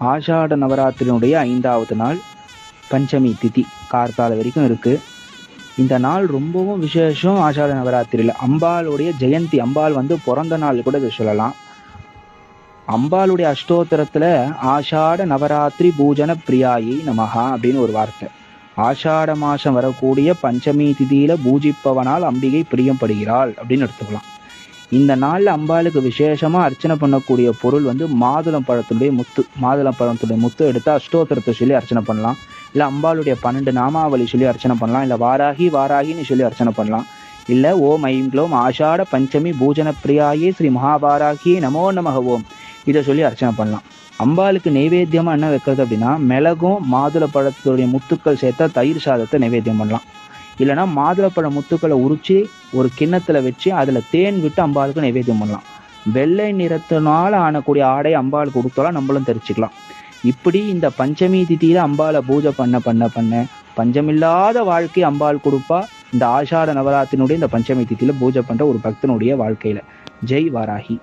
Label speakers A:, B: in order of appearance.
A: ஆஷாட நவராத்திரியினுடைய ஐந்தாவது நாள் பஞ்சமி திதி கார்த்தால வரைக்கும் இருக்கு. இந்த நாள் ரொம்பவும் விசேஷம் ஆஷாட நவராத்திரியில். அம்பாளுடைய ஜெயந்தி அம்பாள் வந்து பிறந்த நாள் கூட இதை சொல்லலாம். அம்பாளுடைய அஷ்டோத்தரத்துல ஆஷாட நவராத்திரி பூஜன பிரியாயி நமகா அப்படின்னு ஒரு வார்த்தை. ஆஷாட மாசம் வரக்கூடிய பஞ்சமி திதியில பூஜிப்பவனால் அம்பிகை பிரியப்படுகிறாள் அப்படின்னு எடுத்துக்கலாம். இந்த நாளில் அம்பாளுக்கு விசேஷமாக அர்ச்சனை பண்ணக்கூடிய பொருள் வந்து மாதுளம் பழத்துடைய முத்து மாதுளம் பழத்துடைய முத்து எடுத்து அஷ்டோத்திரத்தை சொல்லி அர்ச்சனை பண்ணலாம். இல்லை அம்பாளுடைய பன்னெண்டு நாமாவளி சொல்லி அர்ச்சனை பண்ணலாம். இல்லை வாராகி வாராகின்னு சொல்லி அர்ச்சனை பண்ணலாம். இல்லை ஓம் ஐம் க்ளோம் ஆஷாட பஞ்சமி பூஜன பிரியாயே ஸ்ரீ மகாபாராகி நமோ நமக ஓம். இதை சொல்லி அர்ச்சனை பண்ணலாம். அம்பாளுக்கு நைவேத்தியமாக என்ன வைக்கிறது அப்படின்னா மிளகும் மாதுளை பழத்துடைய முத்துக்கள் சேர்த்தா தயிர் சாதத்தை நைவேத்தியம் பண்ணலாம். இல்லைனா மாதுளப்பழ முத்துக்களை உரிச்சு ஒரு கிண்ணத்துல வச்சு அதுல தேன் விட்டு அம்பாளுக்கு நைவேத்தியம் பண்ணலாம். வெள்ளை நிறத்தினால ஆனக்கூடிய ஆடை அம்பாள் கொடுத்தாலும் நம்மளும் தெரிச்சுக்கலாம். இப்படி இந்த பஞ்சமி திதியில அம்பாளை பூஜை பண்ண பண்ண பண்ண பஞ்சமில்லாத வாழ்க்கை அம்பாள் கொடுப்பா. இந்த ஆஷாட நவராத்தினுடைய இந்த பஞ்சமி திதியில பூஜை பண்ற ஒரு பக்தனுடைய வாழ்க்கையில. ஜெய் வாராகி.